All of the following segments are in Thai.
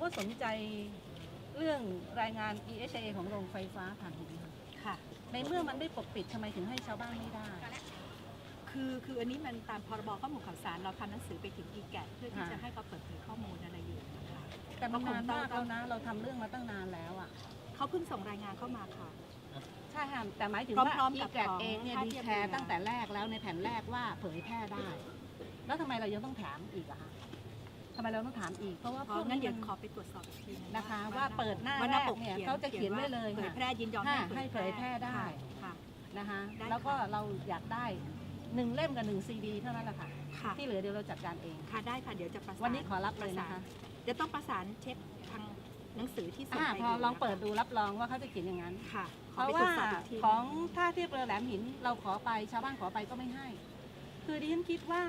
ก็สนใจเรื่องรายงาน EHA ของโรงไฟฟ้าถ่านหินค่ะค่ะ ในเมื่อมันได้ปกปิดทำไมถึงให้ชาวบ้านไม่ได้ คือคืออันนี้มันตามพรบข้อมูลข่าวสารเราทำหนังสือไปถึงอีแกเพื่อที่ค่ะจะให้เขาเปิดเผยข้อมูลอะไรอยู่นะคะแต่มันนานมากแล้วนะเราทำเรื่องมาตั้งนานแล้วอะเขาเพิ่งส่งรายงานเข้ามาค่ะใช่ค่ะแต่หมายถึงพร้ว่าอมๆกับอีแกของเองเนี่ยท่าดีเทียบแคร์เรือตั้งแต่แรกแล้วในแผ่นแรกว่าเผยแพร่ได้ แล้วทำไมเรายังต้องถามอีกอะคะ ทำไมเราต้องถามอีก เพราะว่าเพพวราะกงั้นนี้เดี๋ยวมันขอไปตรวจสอบอีกทีงนะคะ ว่าเปิดหน้าว่าแรกปกเนี่ยเขาจะเขียนไว้เลยเผยค่ะ แพร่ยินยอมค่ะให้เผยแพร่ได้ ค่ะ นะคะได้แล้วก็ค่ะเราอยากได้หนึ่งเล่มกับหนึ่งซีดีเท่านั้นแหละค่ะ ค่ะที่เหลือเดี๋ยวเราจัดการเอง ค่ะได้ค่ะเดี๋ยวจะประสานวันนี้ขอรับเลยนะคะเดี๋ยวต้องประสานเช็คทางหนังสือที่ส่งอ่าไปพอลองเปิดดูรับรองว่าเขาจะเขียนอย่างนั้น ค่ะเพขอราะไปตรว่าวจสอบอีกทีของท่าเทียบเรือแหลมหินเราขอไปชาวบ้านขอไปก็ไม่ให้ คือดิฉันคิดว่า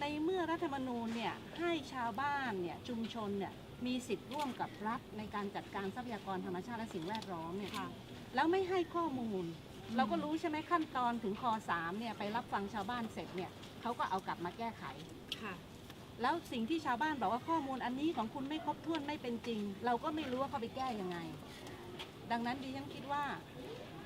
ในเมื่อรัฐธรรมนูญเนี่ยให้ชาวบ้านเนี่ยชุมชนเนี่ยมีสิทธิ์ร่วมกับรัฐในการจัดการทรัพยากรธรรมชาติและสิ่งแวดล้อมเนี่ยค่ะแล้วไม่ให้ข้อมูลอืมเราก็รู้ใช่ไหมขั้นตอนถึงคอสามเนี่ยไปรับฟังชาวบ้านเสร็จเนี่ยเขาก็เอากลับมาแก้ไขค่ะแล้วสิ่งที่ชาวบ้านบอกว่าข้อมูลอันนี้ของคุณไม่ครบถ้วนไม่เป็นจริง เราก็ไม่รู้ว่าเขาไปแก้ยังไง ดังนั้นดิฉันคิดว่า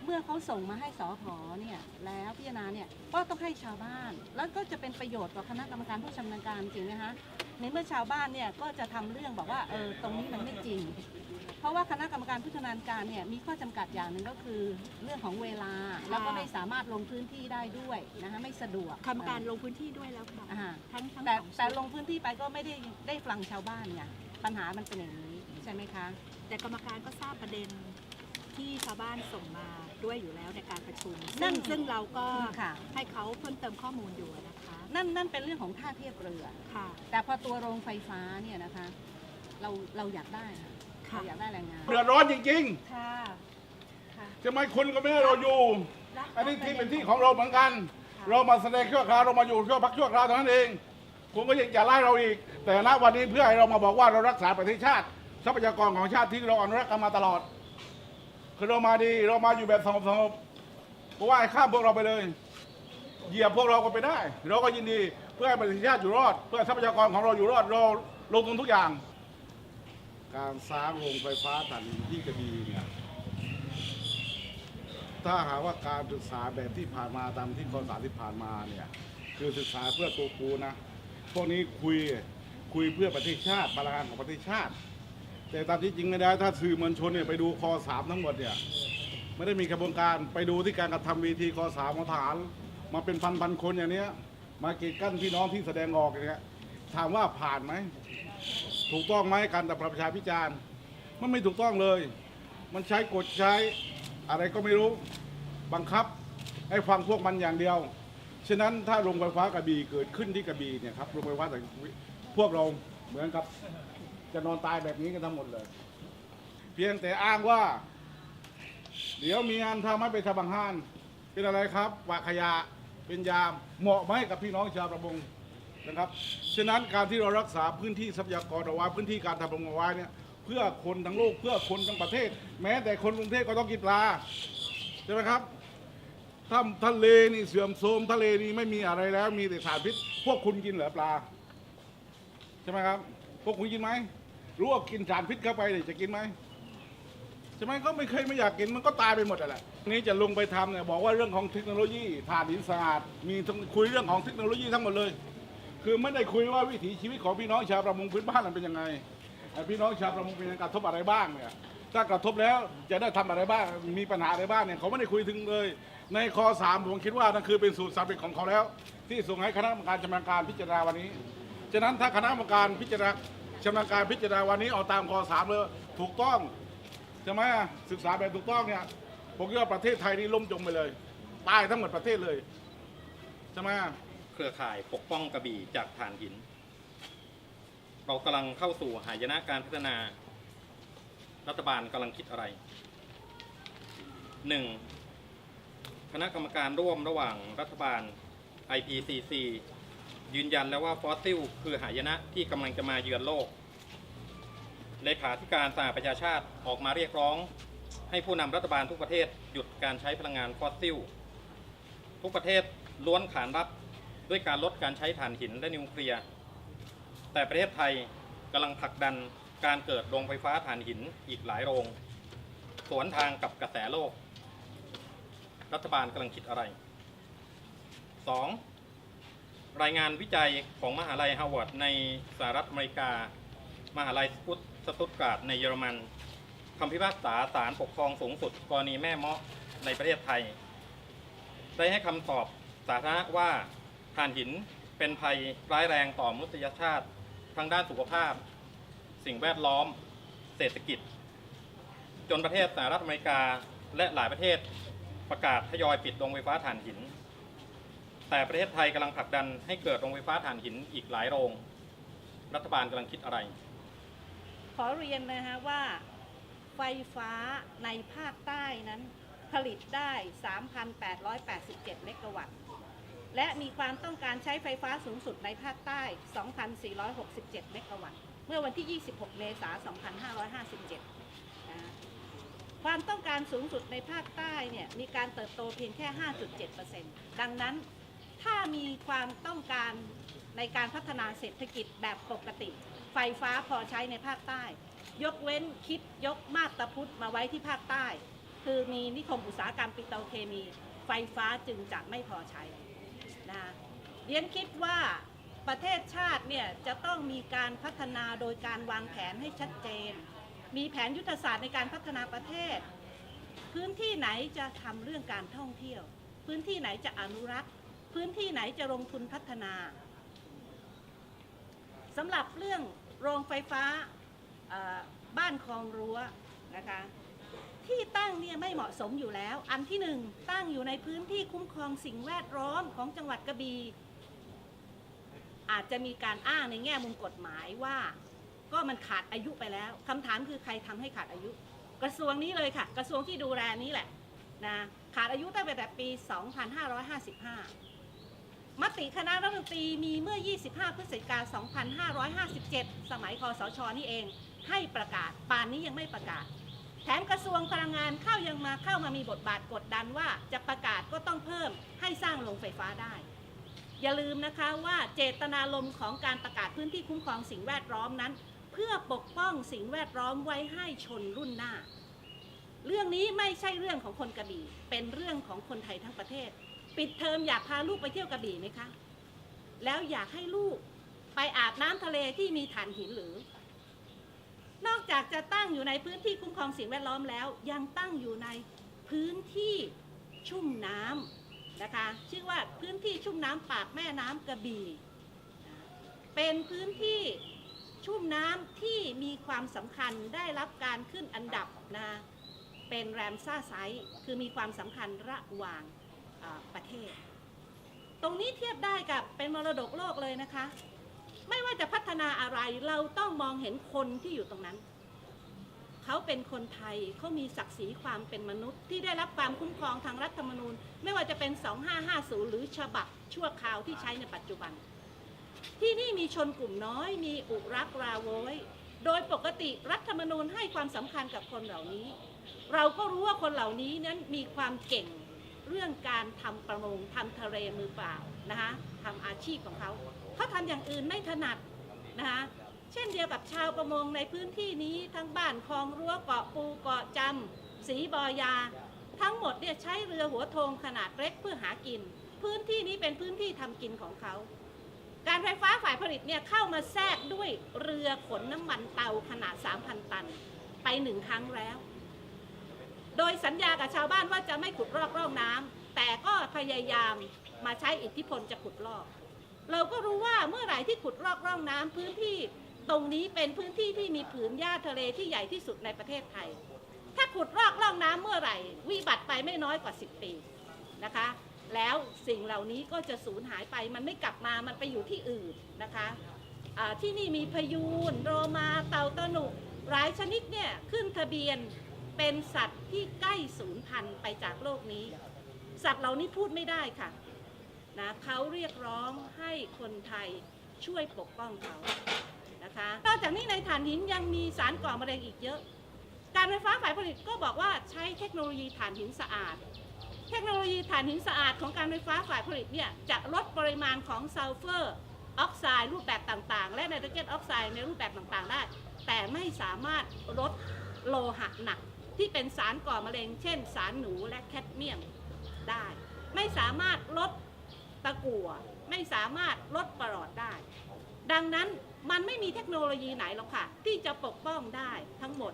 เมื่อเขาส่งมาให้สอพอเนี่ยแล้วพิจารณาเนี่ยก็ต้องให้ชาวบ้าน แล้วก็จะเป็นประโยชน์ต่อคณะกรรมการผู้ชำนาญการจริงนะคะในเมื่อชาวบ้านเนี่ยก็จะทำเรื่องบอกว่าเออตรงนี้มันไม่จริง เพราะว่าคณะกรรมการผู้ชำนาญการเนี่ยมีข้อจำกัดอย่างหนึ่งก็คือเรื่องของเวลาแล้วก็ไม่สามารถลงพื้นที่ได้ด้วยนะคะไม่สะดวกกรรมการลงพื้นที่ด้วยแล้วค่ะอ่าทั้งทั้งแต่สองแต่ชุดลงพื้นที่ไปก็ไม่ได้ได้ฟังชาวบ้านไงปัญหามันเป็นอย่างนี้ใช่ไหมคะ แต่กรรมการก็ทราบประเด็น ที่ชาวบ้านส่งมาด้วยอยู่แล้วในการประชุมนั่ซึ่งนซึ่งเราก็ค่ะ ให้เขาเพิ่มเติมข้อมูลอยู่นะคะนั่นนั่นเป็นเรื่องของท่าเทียบเรือ ค่ะ แต่พอตัวโรงไฟฟ้าเนี่ยนะคะ เราเราอยากได้ค่ะค่ะ เราอยากได้แรงงาน เดือดร้อนจริงค่ะค่ะๆทำไมคุณก็ไม่ให้เราอยู่อันนี้ที่เป็นที่ของเราเหมือนกัน เรามาแสดงชั่วคราวเรามาอยู่ชั่วพักชั่วคราวเท่านั้นเอง คุณก็ยังจะไล่เราอีก แต่ณวันนี้เพื่อให้เรามาบอกว่าเรารักษาประเทศชาติ ทรัพยากรของชาติที่เราอนุรักษ์กันมาตลอด คือเรามาดีเรามาอยู่แบบสงบสงบเพราะว่าให้ข้ามพวกเราไปเลย เหยียบพวกเราก็ไปได้ เราก็ยินดีเพื่อให้ประเทศชาติอยู่รอด เพื่อทรัพยากรของเราอยู่รอดเราลงทุนทุกอย่าง การสร้างโรงไฟฟ้าถ่านหินที่กระบี่เนี่ยถ้าหากว่าการศึกษาแบบที่ผ่านมาตามที่กรสาที่ผ่านมาเนี่ยคือศึกษาเพื่อตัวกูนะพวกนี้คุยคุยเพื่อประเทศชาติพลังงานของประเทศชาติ แต่ตามที่จริงไม่ได้ถ้าสื่อมวลชนเนี่ยไปดูคอสามทั้งหมดเนี่ยไม่ได้มีกระบวนการไปดูที่การกระทำวีทีคอสามของทหารมาเป็นพันพันคนอย่างเนี้ยมากีดกั้นพี่น้องที่แสดงออกอย่างเงี้ยถามว่าผ่านไหมถูกต้องไหมการแตัดประชาพิจารณ์มันไม่ถูกต้องเลย มันใช้กฎใช้อะไรก็ไม่รู้บังคับให้ฟังพวกมันอย่างเดียว ฉะนั้นถ้าโรงไฟฟ้ากระบี่เกิดขึ้นที่กระบี่เนี่ยครับโรงไฟฟ้าแต่พวกเราเหมือนกับ จะนอนตายแบบนี้กันทั้งหมดเลย เพียงแต่อ้างว่า เดี๋ยวมีงานทำให้ไปทำบางหานเป็นอะไรครับวาขยะเป็นยามเหมาะไหมกับพี่น้องชาวประมงนะครับ ฉะนั้นการที่เรารักษาพื้นที่ทรัพยากรเอาไว้พื้นที่การทำประมงเอาไว้เนี่ยเพื่อคนทั้งโลกเพื่อคนทั้งประเทศ แม้แต่คนกรุงเทพก็ต้องกินปลาใช่ไหมครับถ้าทะเลนี่เสื่อมโทรมทะเลนี่ไม่มีอะไรแล้ว มีแต่สารพิษ พวกคุณกินเหรอปลา ใช่ไหมครับ พวกคุณกินไหม รู้ว่ากินสารพิษเข้าไปเนี่ยจะกินไหมใช่ไหมก็ไม่เคยไม่อยากกินมันก็ตายไปหมดแหละนี่จะลงไปทำเนี่ยบอกว่าเรื่องของเทคโนโลยีถ่านหินสะอาดมีทั้งคุยเรื่องของเทคโนโลยีทั้งหมดเลย คือไม่ได้คุยว่าวิถีชีวิตของพี่น้องชาวประมงพื้นบ้านมันเป็นยังไงพี่น้องชาวประมงเป็นยังไงกระทบอะไรบ้างเนี่ยถ้ากระทบแล้วจะได้ทำอะไรบ้างมีปัญหาอะไรบ้างเนี่ยเขาไม่ได้คุยถึงเลย ในคอสามผมคิดว่านั่นคือเป็นสูตรสำเร็จของเขาแล้ว ที่ส่งให้คณะกรรมการชำนาญการพิจารณาวันนี้ฉะนั้นถ้าคณะกรรมการพิจารณา ชำนาญการพิจารณาวันนี้เอาตามคอสามเลยถูกต้องใช่ไหมศึกษาแบบถูกต้องเนี่ยผมคิดว่าประเทศไทยนี่ล่มจมไปเลยตายทั้งหมดประเทศเลยใช่ไหมเครือข่ายปกป้องกระบี่จากถ่านหิน เรากำลังเข้าสู่หายนะการพัฒนา รัฐบาลกำลังคิดอะไรหนึ่งคณะกรรมการร่วมระหว่างรัฐบาล IPCC ยืนยันแล้วว่าฟอสซิลคือหายนะที่กำลังจะมาเยือนโลกเลขาธิการสหประชาชาติออกมาเรียกร้อง ให้ผู้นำรัฐบาลทุกประเทศหยุดการใช้พลังงานฟอสซิล ทุกประเทศล้วนขานรับด้วยการลดการใช้ถ่านหินและนิวเคลียร์แต่ประเทศไทยกำลังผลักดันการเกิดโรงไฟฟ้าถ่านหินอีกหลายโรง สวนทางกับกระแสโลก รัฐบาลกำลังคิดอะไร 2. รายงานวิจัยของมหาลัยฮาร์วาร์ดในสหรัฐอเมริกา มหาลัยสตุตการ์ดในเยอรมันคำพิพากษาศาลปกครองสูงสุดกรณีแม่เมาะในประเทศไทย ได้ให้คำตอบสาธารณะว่าถ่านหินเป็นภัยร้ายแรงต่อมนุษยชาติทั้งด้านสุขภาพ สิ่งแวดล้อม เศรษฐกิจ จนประเทศสหรัฐอเมริกาและหลายประเทศประกาศทยอยปิดโรงไฟฟ้าถ่านหิน แต่ประเทศไทยกำลังผลักดันให้เกิดโรงไฟฟ้าถ่านหินอีกหลายโรง รัฐบาลกำลังคิดอะไร ขอเรียนนะฮะว่าไฟฟ้าในภาคใต้นั้น ผลิตได้ 3,887 เมกะวัตต์ และมีความต้องการใช้ไฟฟ้าสูงสุดในภาคใต้ 2,467 เมกะวัตต์ เมื่อวันที่ 26 เมษายน 2557นะความต้องการสูงสุดในภาคใต้เนี่ยมีการเติบโตเพียงแค่ 5.7%ดังนั้น ถ้ามีความต้องการในการพัฒนาเศรษฐกิจแบบปกติ ไฟฟ้าพอใช้ในภาคใต้ ยกเว้นคิดยกมาตรพุทธมาไว้ที่ภาคใต้ คือมีนิคมอุตสาหกรรมปิโตรเคมี ไฟฟ้าจึงจะไม่พอใช้นะคะเรียนคิดว่าประเทศชาติเนี่ยจะต้องมีการพัฒนาโดยการวางแผนให้ชัดเจน มีแผนยุทธศาสตร์ในการพัฒนาประเทศ พื้นที่ไหนจะทำเรื่องการท่องเที่ยว พื้นที่ไหนจะอนุรักษ์ พื้นที่ไหนจะลงทุนพัฒนาสำหรับเรื่องโรงไฟฟ้าบ้านคลองรั้วนะคะที่ตั้งเนี่ยไม่เหมาะสมอยู่แล้ว อันที่หนึ่งตั้งอยู่ในพื้นที่คุ้มครองสิ่งแวดล้อมของจังหวัดกระบี่อาจจะมีการอ้างในแง่มุมกฎหมายว่า ก็มันขาดอายุไปแล้วคำถามคือใครทำให้ขาดอายุ กระทรวงนี้เลยค่ะ กระทรวงที่ดูแลนี้แหละนะขาดอายุตั้งแต่ปี 2555 มติคณะรัฐมนตรีมีเมื่อ 25 พฤศจิกายน2557 สมัยคอสชนี่เอง ให้ประกาศ ป่านนี้ยังไม่ประกาศ แถมกระทรวงพลังงานเข้ายังมาเข้ามามีบทบาทกดดันว่าจะประกาศก็ต้องเพิ่มให้สร้างโรงไฟฟ้าได้ อย่าลืมนะคะว่าเจตนารมณ์ของการประกาศพื้นที่คุ้มครองสิ่งแวดล้อมนั้น เพื่อปกป้องสิ่งแวดล้อมไว้ให้ชนรุ่นหน้า เรื่องนี้ไม่ใช่เรื่องของคนกระบี่ เป็นเรื่องของคนไทยทั้งประเทศ ปิดเทอมอยากพาลูกไปเที่ยวกระบี่ไหมคะ แล้วอยากให้ลูกไปอาบน้ำทะเลที่มีถ่านหินหรือ นอกจากจะตั้งอยู่ในพื้นที่คุ้มครองสิ่งแวดล้อมแล้ว ยังตั้งอยู่ในพื้นที่ชุ่มน้ำนะคะชื่อว่าพื้นที่ชุ่มน้ำปากแม่น้ำกระบี่เป็นพื้นที่ชุ่มน้ำที่มีความสำคัญได้รับการขึ้นอันดับนะเป็นแรมซ่าไซต์คือมีความสำคัญระหว่าง ประเทศ ตรงนี้เทียบได้กับเป็นมรดกโลกเลยนะคะ ไม่ว่าจะพัฒนาอะไรเราต้องมองเห็นคนที่อยู่ตรงนั้น เขาเป็นคนไทยเขามีศักดิ์ศรีความเป็นมนุษย์ ที่ได้รับความคุ้มครองทางรัฐธรรมนูญ ไม่ว่าจะเป็น 2550 หรือฉบับชั่วคราวที่ใช้ในปัจจุบัน ที่นี่มีชนกลุ่มน้อย มีอุรักราโวยโดยปกติรัฐธรรมนูญให้ความสำคัญกับคนเหล่านี้ เราก็รู้ว่าคนเหล่านี้นั้นมีความเก่ง เรื่องการทำประมงทำทะเลมือเปล่านะคะทำอาชีพของเขาเขาทำอย่างอื่นไม่ถนัดนะคะเช่นเดียวกับชาวประมงในพื้นที่นี้ทั้งบ้านคลองรั้วเกาะปูเกาะจำสีบอยา ทั้งหมดเนี่ยใช้เรือหัวโทงขนาดเล็กเพื่อหากิน พื้นที่นี้เป็นพื้นที่ทำกินของเขาการไฟฟ้าฝ่ายผลิตเนี่ยเข้ามาแทรกด้วยเรือขนน้ำมันเตาขนาด 3,000 ตัน ไปหนึ่งครั้งแล้ว โดยสัญญากับชาวบ้านว่าจะไม่ขุดลอกร่องน้ำแต่ก็พยายามมาใช้อิทธิพลจะขุดลอก เราก็รู้ว่าเมื่อไหร่ที่ขุดลอกร่องน้ำพื้นที่ตรงนี้เป็นพื้นที่ที่มีผืนหญ้าทะเลที่ใหญ่ที่สุดในประเทศไทย ถ้าขุดลอกร่องน้ำเมื่อไหร่ วิบัติไปไม่น้อยกว่า 10 ปีนะคะ แล้วสิ่งเหล่านี้ก็จะสูญหายไปมันไม่กลับมามันไปอยู่ที่อื่นนะคะที่นี่มีพยูนโรมาเต่าตะหนุหลายชนิดเนี่ยขึ้นทะเบียน เป็นสัตว์ที่ใกล้สูญพันธุ์ไปจากโลกนี้ สัตว์เหล่านี้พูดไม่ได้ค่ะนะเขาเรียกร้องให้คนไทยช่วยปกป้องเขานะคะนอกจากนี้ในถ่านหินยังมีสารก่อมะเร็งอีกเยอะ การไฟฟ้าฝ่ายผลิตก็บอกว่าใช้เทคโนโลยีถ่านหินสะอาด เทคโนโลยีถ่านหินสะอาดของการไฟฟ้าฝ่ายผลิตเนี่ยจะลดปริมาณของซัลเฟอร์ออกไซด์รูปแบบต่างๆ และไนโตรเจนออกไซด์ในรูปแบบต่างๆได้ แต่ไม่สามารถลดโลหะหนัก ที่เป็นสารก่อมะเร็ง เช่น สารหนูและแคดเมียมได้ ไม่สามารถลดตะกั่วไม่สามารถลดปลอดได้ ดังนั้นมันไม่มีเทคโนโลยีไหนหรอกค่ะ ที่จะปกป้องได้ทั้งหมด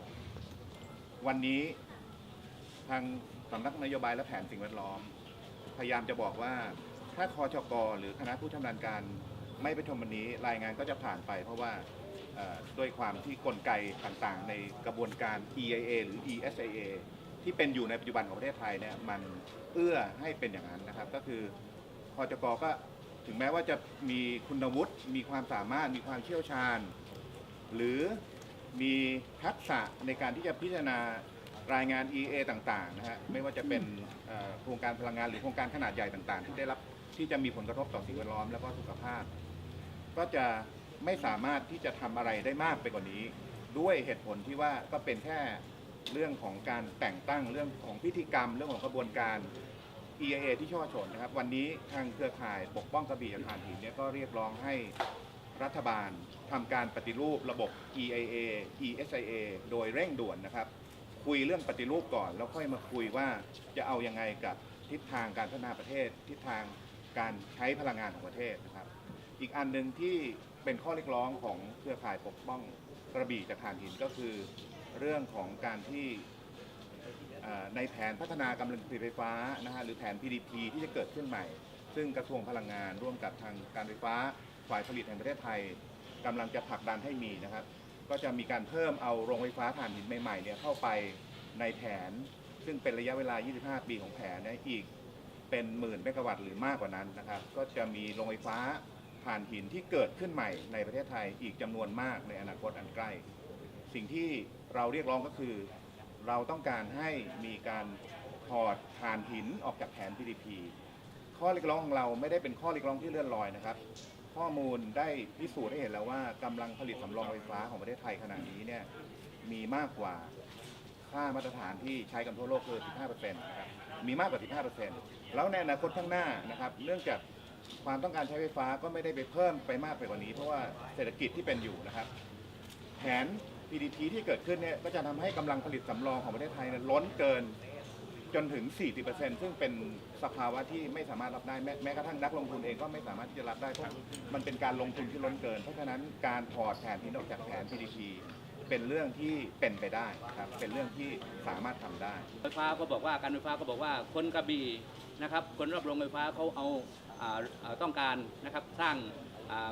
วันนี้ทางสำนักนโยบายและแผนสิ่งแวดล้อม พยายามจะบอกว่าถ้าคอชกอหรือคณะผู้ชำนาญการไม่ไปชมวันนี้รายงานก็จะผ่านไปเพราะว่า ด้วยความที่กลไกต่างๆ ในกระบวนการ EIA หรือ ESIA ที่เป็นอยู่ในปัจจุบันของประเทศไทยเนี่ยมันเอื้อให้เป็นอย่างนั้นนะครับ ก็คือคอจกก็ถึงแม้ว่าจะมีคุณวุฒิมีความสามารถมีความเชี่ยวชาญ หรือมีทักษะในการที่จะพิจารณารายงาน EA ต่างๆนะฮะไม่ว่าจะเป็นเอ่อโครงการพลังงานหรือโครงการขนาดใหญ่ต่างๆ ที่ได้รับที่จะมีผลกระทบต่อสิ่งแวดล้อม และก็สุขภาพ ก็จะ ไม่สามารถที่จะทำอะไรได้มากไปกว่านี้ ด้วยเหตุผลที่ว่าก็เป็นแค่เรื่องของการแต่งตั้งเรื่องของพิธีกรรมเรื่องของกระบวนการ EIA ที่ช่อชนนะครับ วันนี้ทางเครือข่ายปกป้องกระบี่จากถ่านหินเนี่ยก็เรียกร้องให้รัฐบาลทำการปฏิรูประบบ EIA ESIA โดยเร่งด่วนนะครับ คุยเรื่องปฏิรูปก่อน แล้วค่อยมาคุยว่าจะเอายังไงกับทิศทางการพัฒนาประเทศ ทิศทางการใช้พลังงานของประเทศนะครับ อีกอันหนึ่งที่ เป็นข้อเรียกร้องของเครือข่ายปกป้องกระบี่จากถ่านหินก็คือ เรื่องของการที่ในแผนพัฒนากำลังผลิตไฟฟ้านะฮะหรือแผน PDP ที่จะเกิดขึ้นใหม่ ซึ่งกระทรวงพลังงานร่วมกับทางการไฟฟ้าฝ่ายผลิตแห่งประเทศไทยกำลังจะผลักดันให้มีนะครับ ก็จะมีการเพิ่มเอาโรงไฟฟ้าถ่านหินใหม่ๆเนี่ยเข้าไปในแผน ซึ่งเป็นระยะเวลา 25 ปีของแผนนี่ยอีกเป็นหมื่นเมกะวัตต์หรือมากกว่านั้นนะครับ ก็จะมีโรงไฟฟ้า ถ่านหินที่เกิดขึ้นใหม่ในประเทศไทยอีกจำนวนมากในอนาคตอันใกล้ สิ่งที่เราเรียกร้องก็คือ เราต้องการให้มีการถอดถ่านหินออกจากแผน PDP ข้อเรียกร้องของเราไม่ได้เป็นข้อเรียกร้องที่เลื่อนลอยนะครับ ข้อมูลได้พิสูจน์ให้เห็นแล้วว่ากำลังผลิตสำรองไฟฟ้าของประเทศไทยขณะนี้เนี่ยมีมากกว่าค่ามาตรฐานที่ใช้กันทั่วโลกคือ 15%นะครับ มีมากกว่า 15%แล้วในอนาคตข้างหน้านะครับ เนื่องจาก ความต้องการใช้ไฟฟ้าก็ไม่ได้ไปเพิ่มไปมากไปกว่านี้ เพราะว่าเศรษฐกิจที่เป็นอยู่นะครับ แผน PDP ที่เกิดขึ้นเนี่ยก็จะทำให้กำลังผลิตสำรองของประเทศไทยเนี่ยล้นเกินจนถึง 40%ซึ่งเป็นสภาวะที่ไม่สามารถรับได้แม้แม้กระทั่งนักลงทุนเองก็ไม่สามารถที่จะรับได้เพราะมันเป็นการลงทุนที่ล้นเกิน เพราะฉะนั้นการถอดแผนที่ออกจากแผน PDP เป็นเรื่องที่เป็นไปได้ครับเป็นเรื่องที่สามารถทำได้ ไฟฟ้าก็บอกว่าการไฟฟ้าก็บอกว่าคนกระบี่นะครับคนรอบโรงไฟฟ้าเขาเอา ต้องการนะครับสร้าง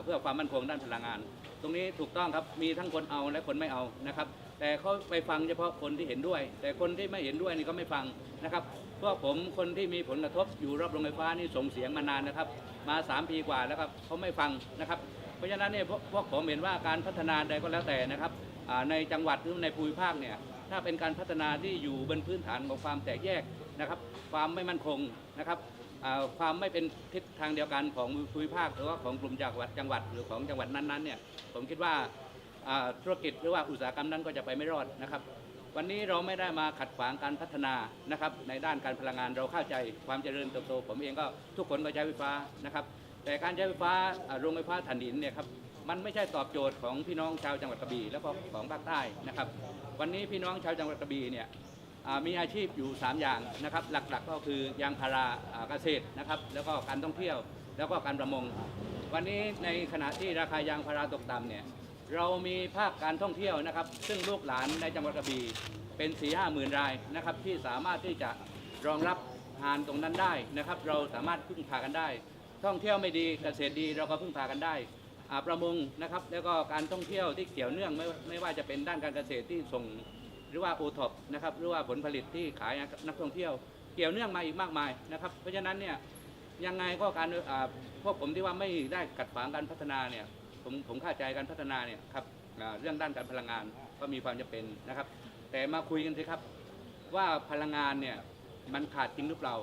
เพื่อความมั่นคงด้านพลังงาน ตรงนี้ถูกต้องครับมีทั้งคนเอาและคนไม่เอานะครับ แต่เขาไปฟังเฉพาะคนที่เห็นด้วย แต่คนที่ไม่เห็นด้วยนี่ก็ไม่ฟังนะครับพวกผมคนที่มีผลกระทบอยู่รอบโรงไฟฟ้านี่ส่งเสียงมานานนะครับ มา 3 ปีกว่าแล้วครับเขาไม่ฟังนะครับ เพราะฉะนั้นเนี่ยพวกผมเห็นว่าการพัฒนาใดก็แล้วแต่นะครับในจังหวัดหรือในภูมิภาคเนี่ยถ้าเป็นการพัฒนาที่อยู่บนพื้นฐานของความแตกแยกนะครับ ความไม่มั่นคงนะครับ ความไม่เป็นทิศทางเดียวกันของภูมิภาคหรือว่าของกลุ่มจังหวัดจังหวัดหรือของจังหวัดนั้นๆเนี่ยผมคิดว่าธุรกิจหรือว่าอุตสาหกรรมนั้นก็จะไปไม่รอดนะครับ วันนี้เราไม่ได้มาขัดขวางการพัฒนานะครับ ในด้านการพลังงานเราเข้าใจความเจริญเติบโต ผมเองก็ทุกคนก็ใช้ไฟฟ้านะครับ แต่การใช้ไฟฟ้าโรงไฟฟ้าถ่านหินเนี่ยครับมันไม่ใช่ตอบโจทย์ของพี่น้องชาวจังหวัดกระบี่แล้วก็ของภาคใต้นะครับ วันนี้พี่น้องชาวจังหวัดกระบี่เนี่ย มีอาชีพอยู่ 3 อย่างนะครับ หลักๆก็คือยางพาราเกษตรนะครับ แล้วก็การท่องเที่ยว แล้วก็การประมง วันนี้ในขณะที่ราคายางพาราตกต่ำเนี่ยเรามีภาคการท่องเที่ยวนะครับ ซึ่งลูกหลานในจังหวัดกระบี่เป็น4ี่ห้าหมื่นรายนะครับ ที่สามารถที่จะรองรับงานตรงนั้นได้นะครับ เราสามารถพึ่งพากันได้ ท่องเที่ยวไม่ดีเกษตรดีเราก็พึ่งพากันได้ประมงนะครับ แล้วก็การท่องเที่ยวที่เกี่ยวเนื่องไม่ไม่ว่าจะเป็นด้านการเกษตรที่ส่ง หรือว่าโอท็อปนะครับหรือว่าผลผลิตที่ขายนักท่องเที่ยว เกี่ยวเนื่องมาอีกมากมายนะครับ เพราะฉะนั้นเนี่ยยังไงก็การพวกผมที่ว่าไม่ได้กัดขวางการพัฒนาเนี่ยผมผมเข้าใจการพัฒนาเนี่ยครับเรื่องด้านการพลังงานก็มีความจำเป็นนะครับ แต่มาคุยกันสิครับว่าพลังงานเนี่ยมันขาดจริงหรือเปล่า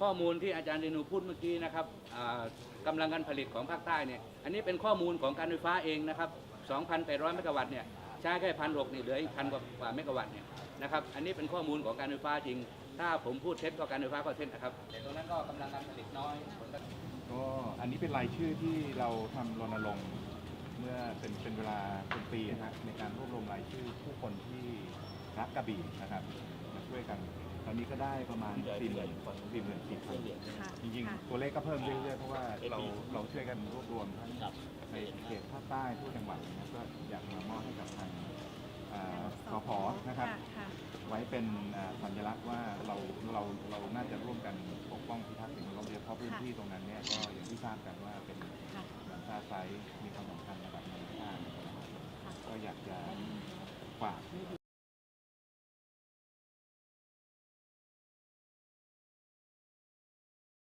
ข้อมูลที่อาจารย์เรนูพูดเมื่อกี้นะครับอ่ากำลังการผลิตของภาคใต้เนี่ยอันนี้เป็นข้อมูลของการไฟฟ้าเองนะครับ 2,800 เมกะวัตต์เนี่ย ใช้แค่พันหกนี่เหลืออีกพันกว่าเมกะวัตต์เนี่ยนะครับอันนี้เป็นข้อมูลของการไฟฟ้าจริง ถ้าผมพูดเท็จก็การไฟฟ้าก็เท็จนะครับแต่ตรงนั้นก็กำลังการผลิตน้อยผลกระทบก็อันนี้เป็นรายชื่อที่เราทำรณรงค์เมื่อเป็นเป็นเวลาเป็นปีนะฮะในการรวบรวมรายชื่อผู้คนที่รักกระบี่นะครับมาช่วยกัน ตอนนี้ก็ได้ประมาณสี่หมื่นสี่หมื่นสี่พันค่ะจริงค่ะ ๆ ตัวเลขก็เพิ่มเรื่อยๆ เพราะว่าเราเราช่วยกันรวบรวมทั้งในเขตภาคใต้ทุกจังหวัดนะครับก็อยากมามอบให้กับทางอ่าสพนะครับ ค่ะ ไว้เป็นอ่าสัญลักษณ์ว่าเราเราเราน่าจะร่วมกันปกป้องพิทักษ์สิ่งแวดล้อมโดยเฉพาะพื้นที่ตรงนั้นเนี่ยก็อย่างที่ทราบกันว่าเป็นค่ะสันซาไซต์มีความสำคัญระดับนานาชาตินะครับก็อยากจะ